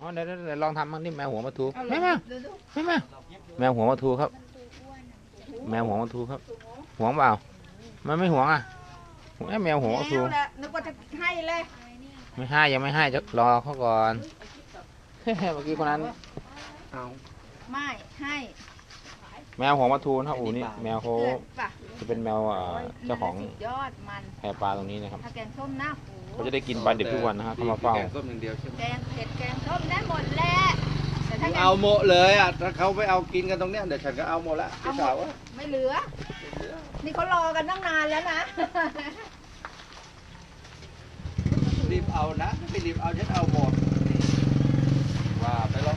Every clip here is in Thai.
อ๋อเดี๋ยวเดี๋ยวเดี๋ยวลองทำบ้างนี่แมวหัวมาทูเอาแม่ลแมองวดูดูแม่แมวแมวหัวมาทูครับ แมวหัวมาทูครับหวงเปล่ามันไม่หวงอะหวงไอ้แมวหัวมาทูแล้วแหละนึกว่าจะให้เลยไม่ให้ยังไม่ให้จะรอเขาก่อน เมื่อกี้คนนั้นเอาไม่ให้แมวหัวมาทูนะครับอูนี่แมวเขาเกิดป่ะจะเป็นแมวเอ่อเจ้าของสุดยอดมัน แพปลาตรงนี้นะครับถ้าแกงส้มหน้าหู เขาจะได้กินปลาดิบทุกวันนะครับเขามาเฝ้าแกงส้มอย่างเดียวใช่ไหมแกงเผ็ดแกงส้มได้หมดแหละแต่ถ้าแกงเอาโมะเลยอะถ้าเขาไม่เอากินกันตรงเนี้ยเดี๋ยวฉันก็เอาหมดละเอาพี่หมสาวดไม่เหลือ นี่เขารอกันตั้งนานแล้วนะรีบเอานะไม่รีบเอาฉันเอาหมดว่าไปแล้ว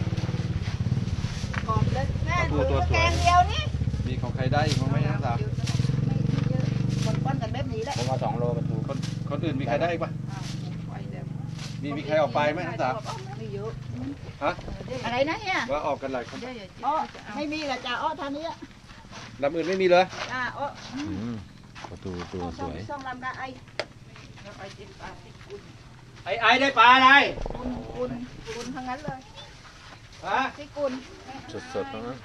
กรอบเลยแม่ตัวตัวสวยแกงเดียวนี่มีของใครได้อีกมั้งไหมนะสาวคนป้อนกันแบบนี้แหละผมเอาสองโลมาทู คนคนอื่นมีใครได้อีกปะมีมีใครออกไปไหมนะสาวไม่เยอะฮะอะไรนะเนี่ยว่าออกกันหลายคนอ้อไม่มีละจ้าอ้อทานนี้อะลำอื่นไม่มีเลยจ้าอ้ออืมประตูตัวอ้อสส่งวยส่งลำกาไอไอ้ไอ้ได้ปลาอะไรกุนกุนกุนทั้งนั้นเลยฮะที่กุนสดๆตรงนั้น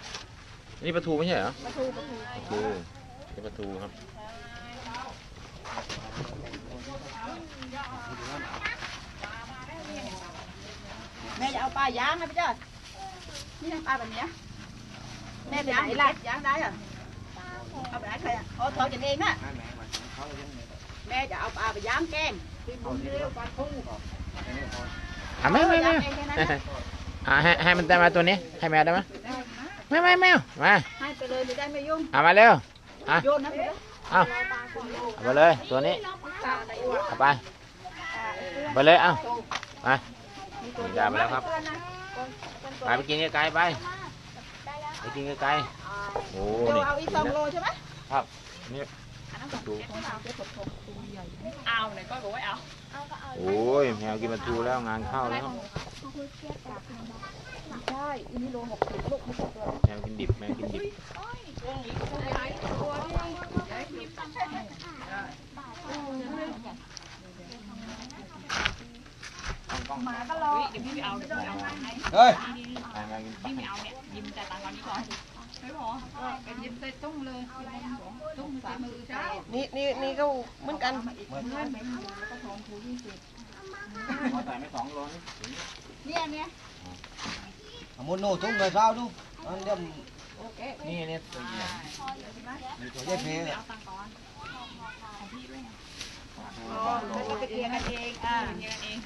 นี่ปลาทูไม่ใช่เหรอปลาทูปลาทูปลาทูนี่ปลาทูครับ แม่จะเอาปลาย่างนะพี่เจ้านี่นะปลาแบบเนี้ยแม่ไปไหนล่ะย่างได้เหรอเอาไปไหนใครอะอ๋อทอดกันเองน่ะแม่จะเอาปลาไปย่างแกงเรียวปลาทูอะไม่ไม่ไม่ย่างเองแค่นั้นนะอะให้ให้มันได้มาตัวนี้ให้แมวได้ไหมไม่ไม่แมวมาให้ไปเลยจะได้ไม่ยุ่งเอามาเร็วอะโยนนะพี่เจ้าเอาเอาไปเลยตัวนี้ปลาอะไรวะเอาไป ไปเลยเอาไปนี่ได้มาแล้วครับไปไปกินไกลๆไปไปกินไกลๆโอ้เดี๋ยวนี่เอาอีกสองโลใช่ไหมครับนี่ดูเอาไหนก็บอกว่าเอาโอ้ยแมวกินปลาทูแล้วงานเข้าแล้วครับใช่อีนี่โลหกสิบลูกไม่ใช่ตัวแมวกินดิบแมวกินดิบ หมาก็รอเดี๋ยวพี่ไปเอาเดี๋ยวพี่ไปเอาให้เฮ้ยแมวกินพี่ไม่เอาเนี่ยยิ้มแต่ตังค์ตอนนี้ก่อนไม่พอก็ยิ้มใส่ตุ้งเลยตุ้งใส่มือใช่นี่นี่นี่ก็เหมือนกันใส่ไม่สองโลนี่เนี่ยเนี่ย muốn nổ tung rồi sao đâu ăn đem นี่เนี่ยตัวใหญ่ตัวใหญ่เพลเอาตังค์ก่อนอ๋อแล้วก็ไปเคลียร์กันเองอ่าเงินเอง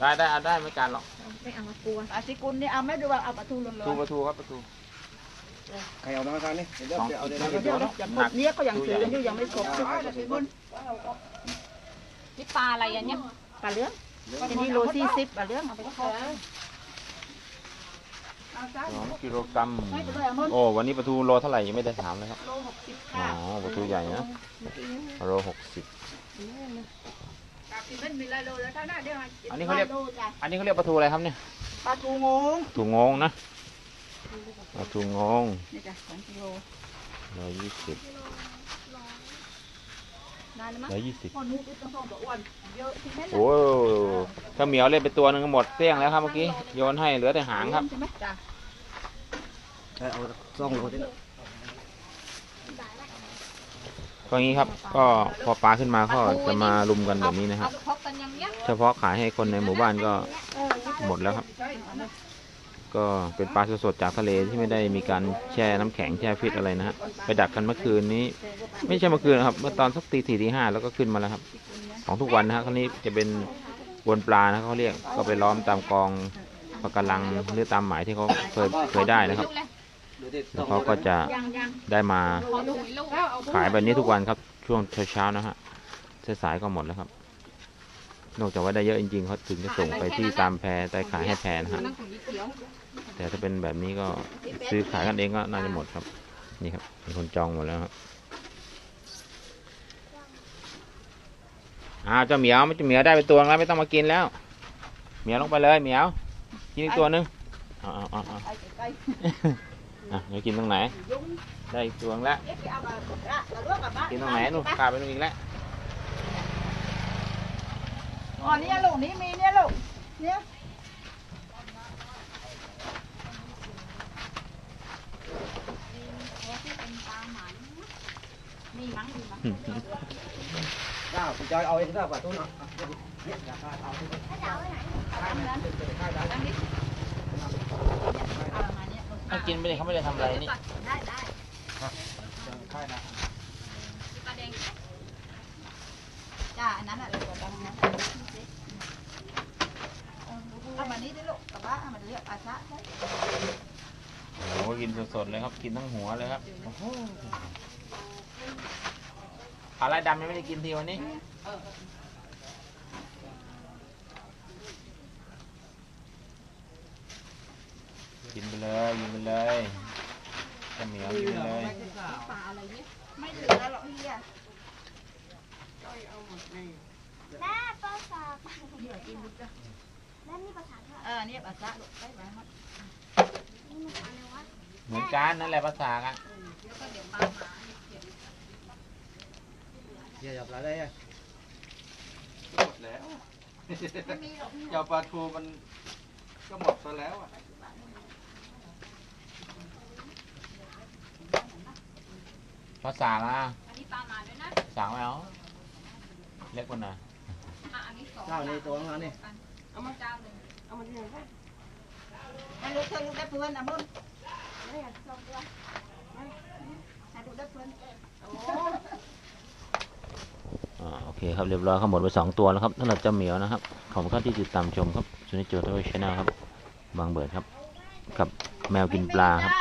ได้ได้เอาได้ไม่การหรอกปลาซิกุลนี่เอาไม่ดูว่าเอาปลาทูลปลาทูปลาทูครับปลาทูใครเอามาทางนี้เดี๋ยวสองเดี๋ยวเอาเดี๋ยวเอากี่เดี๋ยวเนาะอย่างหมดเนี้ยก็ยังซื้อกันอยู่ยังไม่ครบนี่ปลาอะไรอันเนี้ยปลาเลื้องอันนี้โลสี่สิบปลาเลื้องเอาไปครบ สองกิโลกรัมโอ้วันนี้ปลาทูโลเท่าไหร่ยังไม่ได้ถามเลยครับโลหกสิบอ๋อค่ะปลาทูใหญ่นะโลหกสิบไม่มีอะไรโลแล้วถ้าหน้าเดี๋ยวอันนี้เขาเรียกโลจ้ะอันนี้เขาเรียกปลาทูอะไรครับเนี่ยปลาทูงงถูงงนะปลาทูงงนี่จ้ะสองกิโลร้อยยี่สิบ นานแล้วมั้งร้อยยี่สิบคนนู้นต้องส่งตัวอ้วนเยอะที่แม่โอ้ข้าวเหมียวเล่นไปตัวหนึงก็หมดเตี้ยงแล้วครับเมื่อกี้โยนให้เหลือแต่หางครับใช่ไหมจ้ะเอาซองโลดิก็อย่างนี้ครับ ก็พอปลาขึ้นมาก็จะมาลุมกันแบบนี้นะครับเอาพกกันยังเนี้ยเฉพาะขายให้คนในหมู่บ้านก็หมดแล้วครับ ก็เป็นปลาสดๆจากทะเลที่ไม่ได้มีการแช่น้ำแข็งแช่ฟิตอะไรนะฮะไปดักกันเมื่อคืนนี้ ไม่ใช่เมื่อคืนนะครับเมื่อตอนสักตีสี่ตีห้าแล้วก็ขึ้นมาแล้วครับ ของทุกวันนะฮะคราวนี้จะเป็นวนปลานะเขาเรียกก็ไปล้อมตามกองปะการังหรือตามหมายที่เขาเคยเคยได้นะครับแล้วเขาก็จะได้มาขอดูอีกลูกขายแบบนี้ทุกวันครับช่วงเช้าๆนะฮะสายๆก็หมดแล้วครับ นอกจากว่าได้เยอะจริงๆเขาถึงจะส่งไปที่ตามแพรไปขายให้แพรนะฮะนั่งถุงยี่เขียวแต่ถ้าเป็นแบบนี้ก็ซื้อขายกันเองก็น่าจะหมดครับ นี่ครับมีคนจองหมดแล้วครับอ้าวเจ้าเหมียวไม่เจ้าเหมียวได้ไปตัวนึงแล้วไม่ต้องมากินแล้ว เหมียวลงไปเลยเหมียว กินอีกตัวหนึงเอ๋อาเอาเอาไปใกล้อะเดี๋ยวกินตรงไหนยุงได้อีกตัวนึงแล้วเอ๊ะไปเอามาละเอาลวกกับบ้านกินตรงไหนนู่นพาไปตรงอีกแล้ว อ๋อเนี่ยลูกนี้มีเนี่ยลูกเนี่ยนี่มั้งนี่มั้งเจ้าคุณจอยเอาเองได้ป่ะตู้เนาะเนี่ยราคาเอาที่เอามาเนี่ยให้กินไม่ได้เขาไม่ได้ทำอะไรนี่ ได้ได้ค่ายนะปลาแดงจ้าอันนั้นอะเราดังนะ เอามานี้ดิลูกกับบ้านเอามาเรียกอาชะได้โอ้โหกินสดๆเลยครับ กินทั้งหัวเลยครับโอ้โหอะไรดำยังไม่ได้กินทีวันนี้ กินไปเลยกินไปเลยจะเหมียวกินไปเลยปลาอะไรเนี่ยไม่เหลือหรอกเฮียแม่ภาษา แม่มีภาษาเท่าเออเนี่ยอาชะลูกไปไว้หมดนี่ภาษาอะไรวะเหมือนกันนั่นแหละภาษากันเดี๋ยวจับอะไรอะหมดแล้วเจ้าปลาทูมันก็หมดซะแล้วอะภาษาละอันนี้ปลาหมาด้วยนะสั่งไม่เอาเล็กกว่าหน่อยอะอันนี้สองเจ้าในตัวของเรานี่ เอามาจานหนึ่งให้ลูกเธอลูกได้เพื่อนนะมึงให้ลูกได้เพื่อนอ่าโอเคครับเรียบร้อยครับหมดไปสองตัวแล้วครับสำหรับเจ้าเหมียวนะครับขอบคุณครับที่ติดตามชมครับสุนิดโจทย์ทวีชแนลครับ บางเบิร์ดครับ กับแมวกินปลาครับ